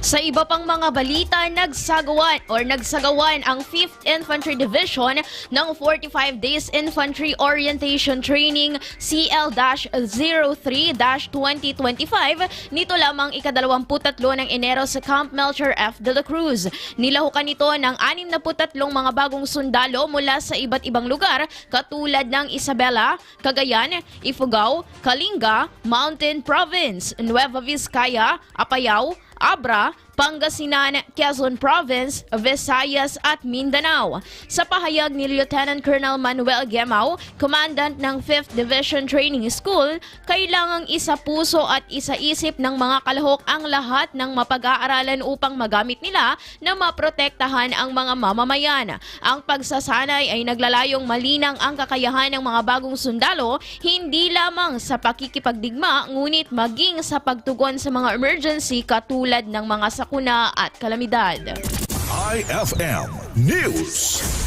Sa iba pang mga balita, nagsagawan or nagsagawan ang 5th Infantry Division ng 45 Days Infantry Orientation Training CL-03-2025 nito lamang ikadalawamput-tatlo ng Enero sa Camp Melchor F. de la Cruz. Nilahukan ito ng 63 mga bagong sundalo mula sa iba't ibang lugar katulad ng Isabela, Cagayan, Ifugao, Kalinga, Mountain Province, Nueva Vizcaya, Apayao, Abra, Pangasinan, Quezon Province, Visayas at Mindanao. Sa pahayag ni Lieutenant Colonel Manuel Gemau, Commandant ng 5th Division Training School, kailangang isa puso at isa isip ng mga kalahok ang lahat ng mapag-aaralan upang magamit nila na maprotektahan ang mga mamamayan. Ang pagsasanay ay naglalayong malinang ang kakayahan ng mga bagong sundalo, hindi lamang sa pakikipagdigma ngunit maging sa pagtugon sa mga emergency katulad ng mga sakuna at kalamidad. IFM News.